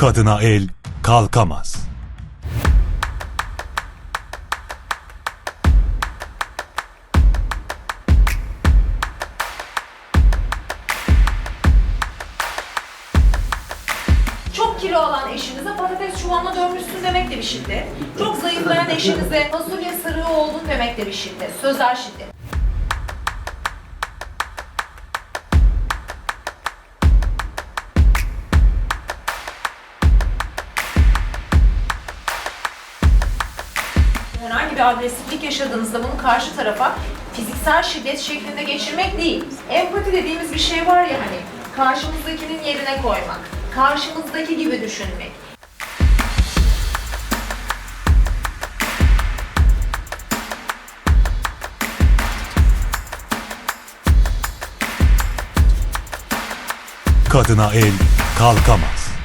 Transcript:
Kadına el kalkamaz. Çok kilo alan eşinize patates çuvalına dönmüşsün demek de bir şiddet. Çok zayıflayan eşinize fasulye sarığı oldun demek de bir şiddet. Sözel şiddet. Herhangi bir agresiflik yaşadığınızda bunu karşı tarafa fiziksel şiddet şeklinde geçirmek değil. Empati dediğimiz bir şey var ya hani karşımızdakinin yerine koymak, karşımızdaki gibi düşünmek. Kadına el kalkamaz.